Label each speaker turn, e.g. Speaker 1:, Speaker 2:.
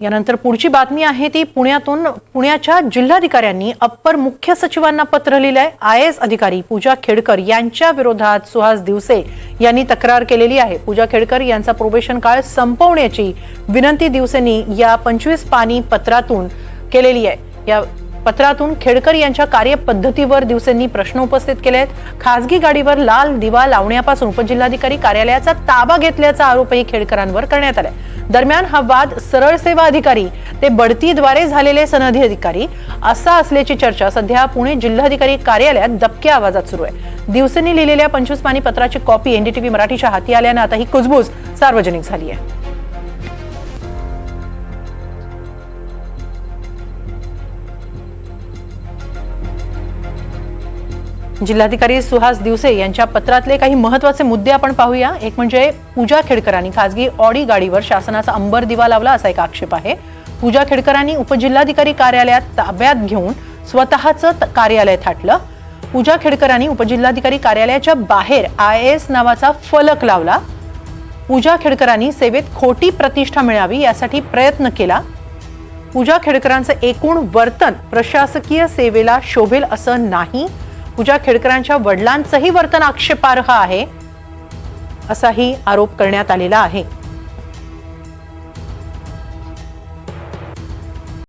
Speaker 1: यानंतर पुढची बातमी आहे ती पुण्यातून पुण्याच्या जिल्हाधिकाऱ्यांनी अप्पर मुख्य सचिवांना पत्र लिहिलंय. आय एस अधिकारी पूजा खेडकर यांच्या विरोधात सुहास दिवसे यांनी तक्रार केलेली आहे. पूजा खेडकर यांचा प्रोबेशन काळ संपवण्याची विनंती दिवसेंनी या पंचवीस पानी पत्रातून केलेली आहे. या पत्रातून खेडकर यांच्या कार्यपद्धतीवर दिवसेंनी प्रश्न उपस्थित केले आहेत. खासगी गाडीवर लाल दिवा लावण्यापासून उपजिल्हाधिकारी कार्यालयाचा ताबा घेतल्याचा आरोपही खेडकरांवर करण्यात आलाय दरम्यान हा वाद सरळ सेवा अधिकारी ते बढतीद्वारे झालेले सनदी अधिकारी असा असल्याची चर्चा सध्या पुणे जिल्हाधिकारी कार्यालयात दबक्या आवाजात सुरू आहे. दिवसेंनी लिहिलेल्या पंचवीस पानी पत्राची कॉपी एनडीटीव्ही मराठीच्या हाती आल्यानं आता ही कुजबूज सार्वजनिक झाली आहे. जिल्हाधिकारी सुहास दिवसे यांच्या पत्रातले काही महत्त्वाचे मुद्दे आपण पाहूया. एक म्हणजे पूजा खेडकरांनी खासगी ऑडी गाडीवर शासनाचा अंबर दिवा लावला असा एक आक्षेप आहे. पूजा खेडकरांनी उपजिल्हाधिकारी कार्यालयात ताब्यात घेऊन स्वतःचं त- कार्यालय थाटलं. पूजा खेडकरांनी उपजिल्हाधिकारी कार्यालयाच्या बाहेर आय एस नावाचा फलक लावला. पूजा खेडकरांनी सेवेत खोटी प्रतिष्ठा मिळावी यासाठी प्रयत्न केला. पूजा खेडकरांचं एकूण वर्तन प्रशासकीय सेवेला शोभेल असं नाही. पूजा खेडकरांच्या वडिलांचंही वर्तन आक्षेपार्ह आहे असाही आरोप करण्यात आलेला आहे.